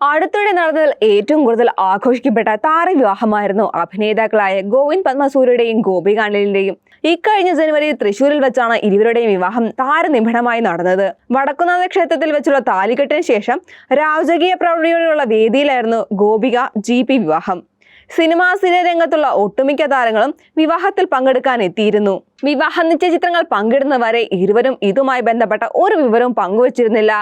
അടുത്തിടെ നടന്നതിൽ ഏറ്റവും കൂടുതൽ ആഘോഷിക്കപ്പെട്ട താരവിവാഹമായിരുന്നു അഭിനേതാക്കളായ ഗോവിന്ദ് പത്മസൂര്യയുടെയും ഗോപികാനലിന്റെയും ഇക്കഴിഞ്ഞ ജനുവരിയിൽ തൃശൂരിൽ വെച്ചാണ് ഇരുവരുടെയും വിവാഹം താരനിബിഡമായി നടന്നത്. വടക്കുന്നാഥ ക്ഷേത്രത്തിൽ വെച്ചുള്ള താലികെട്ടിന് ശേഷം രാജകീയ പ്രൗഢിയോടെയുള്ള വേദിയിലായിരുന്നു ഗോപിക ജി വിവാഹം. സിനിമാ രംഗത്തുള്ള ഒട്ടുമിക്ക താരങ്ങളും വിവാഹത്തിൽ പങ്കെടുക്കാൻ എത്തിയിരുന്നു വിവാഹ നിശ്ചയ ചിത്രങ്ങൾ പങ്കിടുന്നവരെ ഇരുവരും ഇതുമായി ബന്ധപ്പെട്ട ഒരു വിവരവും പങ്കുവച്ചിരുന്നില്ല.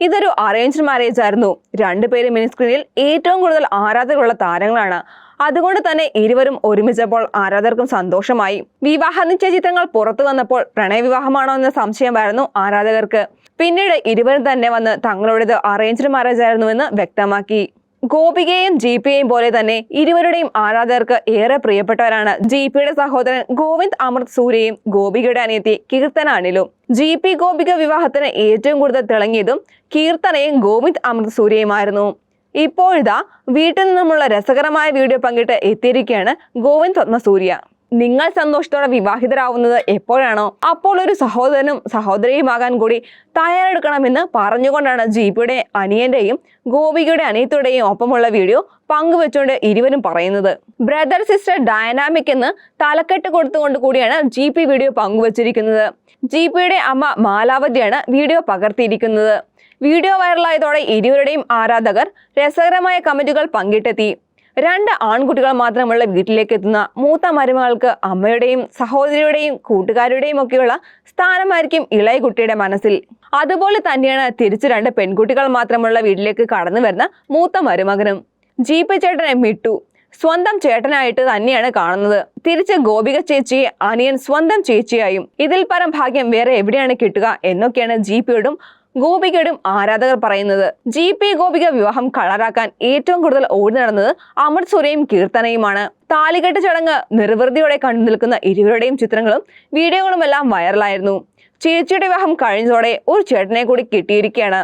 ഇതൊരു അറേഞ്ച്ഡ് മാരേജ് ആയിരുന്നു. രണ്ടുപേരും മിനിസ്ക്രീനിൽ ഏറ്റവും കൂടുതൽ ആരാധകരുള്ള താരങ്ങളാണ്. അതുകൊണ്ട് തന്നെ ഇരുവരും ഒരുമിച്ചപ്പോൾ ആരാധകർക്കും സന്തോഷമായി. വിവാഹ നിശ്ചയ ചിത്രങ്ങൾ പുറത്തു വന്നപ്പോൾ പ്രണയവിവാഹമാണോ എന്ന സംശയം വരുന്നു ആരാധകർക്ക്. പിന്നീട് ഇരുവരും തന്നെ വന്ന് തങ്ങളുടേത് അറേഞ്ച്ഡ് മാരേജ് ആയിരുന്നുവെന്ന് വ്യക്തമാക്കി. ഗോപികയും ജി പിയെയും പോലെ തന്നെ ഇരുവരുടെയും ആരാധകർക്ക് ഏറെ പ്രിയപ്പെട്ടവരാണ്. ജി പിയുടെ സഹോദരൻ ഗോവിന്ദ് അമൃത് സൂര്യയും ഗോപികയുടെ അനിയത്തി കീർത്തന അനിലും. ജി പി ഗോപിക വിവാഹത്തിന് ഏറ്റവും കൂടുതൽ തിളങ്ങിയതും കീർത്തനയും ഗോവിന്ദ് അമൃത് സൂര്യയുമായിരുന്നു. ഇപ്പോഴിതാ വീട്ടിൽ നിന്നുമുള്ള രസകരമായ വീഡിയോ പങ്കിട്ട് എത്തിയിരിക്കുകയാണ് ഗോവിന്ദ് പത്മസൂര്യ. നിങ്ങൾ സന്തോഷത്തോടെ വിവാഹിതരാവുന്നത് എപ്പോഴാണോ അപ്പോൾ ഒരു സഹോദരനും സഹോദരിയുമാകാൻ കൂടി തയ്യാറെടുക്കണമെന്ന് പറഞ്ഞുകൊണ്ടാണ് ജീപ്പിയുടെ അനിയന്റെയും ഗോപികയുടെ അനിയത്തിയുടെയും ഒപ്പമുള്ള വീഡിയോ പങ്കുവെച്ചുകൊണ്ട് ഇരുവരും പറയുന്നത്. ബ്രദർ സിസ്റ്റർ ഡയനാമിക് എന്ന് തലക്കെട്ട് കൊടുത്തുകൊണ്ട് കൂടിയാണ് ജി പി വീഡിയോ പങ്കുവച്ചിരിക്കുന്നത്. ജി പിയുടെ അമ്മ മാലാവതിയാണ് വീഡിയോ പകർത്തിയിരിക്കുന്നത്. വീഡിയോ വൈറലായതോടെ ഇരുവരുടെയും ആരാധകർ രസകരമായ കമന്റുകൾ പങ്കിട്ടെത്തി. രണ്ട് ആൺകുട്ടികൾ മാത്രമുള്ള വീട്ടിലേക്ക് എത്തുന്ന മൂത്ത മരുമകൾക്ക് അമ്മയുടെയും സഹോദരിയുടെയും കൂട്ടുകാരുടെയും ഒക്കെയുള്ള സ്ഥാനമായിരിക്കും ഇളയ കുട്ടിയുടെ മനസ്സിൽ. അതുപോലെ തന്നെയാണ് തിരിച്ച് രണ്ട് പെൺകുട്ടികൾ മാത്രമുള്ള വീട്ടിലേക്ക് കടന്നു വരുന്ന മൂത്ത മരുമകനും. ജീപ്പ് ചേട്ടനെ മിട്ടു. സ്വന്തം ചേട്ടനായിട്ട് തന്നെയാണ് കാണുന്നത്. തിരിച്ച് ഗോപിക ചേച്ചിയെ അനിയൻ സ്വന്തം ചേച്ചിയായും ഇതിൽ പരം ഭാഗ്യം വേറെ എവിടെയാണ് കിട്ടുക എന്നൊക്കെയാണ് ജീപ്പിയോടും ഗോപികയോടും ആരാധകർ പറയുന്നത് ജി പി ഗോപിക വിവാഹം കളറാക്കാൻ ഏറ്റവും കൂടുതൽ ഓടി നടന്നത് അമൃത് സുരയും കീർത്തനയുമാണ്. താലികെട്ട് ചടങ്ങ് നിർവൃതിയോടെ കണ്ടു നിൽക്കുന്ന ഇരുവരുടെയും ചിത്രങ്ങളും വീഡിയോകളുമെല്ലാം വൈറലായിരുന്നു ചേച്ചിയുടെ വിവാഹം കഴിഞ്ഞതോടെ ഒരു ചേട്ടനെ കൂടി കിട്ടിയിരിക്കുകയാണ്.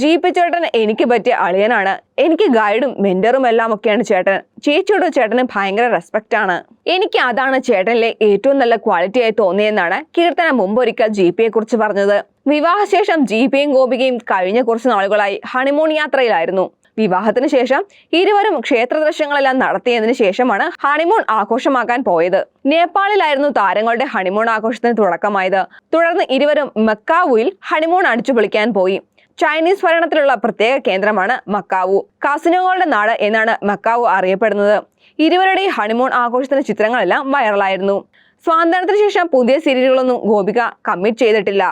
ജി പി ചേട്ടൻ എനിക്ക് പറ്റിയ അളിയനാണ്. എനിക്ക് ഗൈഡും മെന്ററും എല്ലാം ഒക്കെയാണ് ചേട്ടൻ. ചേച്ചിയോട് ചേട്ടന് ഭയങ്കര റെസ്പെക്റ്റ് ആണ്. എനിക്ക് അതാണ് ചേട്ടനിലെ ഏറ്റവും നല്ല ക്വാളിറ്റി ആയി തോന്നിയെന്നാണ് കീർത്തന മുമ്പൊരിക്കൽ ജി പിയെ കുറിച്ച് പറഞ്ഞത്. വിവാഹശേഷം ജി പിയും ഗോപികയും കഴിഞ്ഞ കുറച്ച് നാളുകളായി ഹണിമൂൺ യാത്രയിലായിരുന്നു. വിവാഹത്തിന് ശേഷം ഇരുവരും ക്ഷേത്ര ദർശനങ്ങളെല്ലാം നടത്തിയതിനു ശേഷമാണ് ഹണിമൂൺ ആഘോഷമാക്കാൻ പോയത്. നേപ്പാളിലായിരുന്നു താരങ്ങളുടെ ഹണിമൂൺ ആഘോഷത്തിന് തുടക്കമായത്. തുടർന്ന് ഇരുവരും മക്കാവുയിൽ ഹണിമൂൺ അടിച്ചു പൊളിക്കാൻ പോയി. ചൈനീസ് ഭരണത്തിലുള്ള പ്രത്യേക കേന്ദ്രമാണ് മക്കാവു. കാസിനോകളുടെ നാട് എന്നാണ് മക്കാവു അറിയപ്പെടുന്നത്. ഇരുവരുടെ ഹണിമൂൺ ആഘോഷത്തിന്റെ ചിത്രങ്ങളെല്ലാം വൈറലായിരുന്നു സ്വാതന്ത്ര്യത്തിന് ശേഷം പുതിയ സീരിയലുകളൊന്നും ഗോപിക കമ്മിറ്റ് ചെയ്തിട്ടില്ല.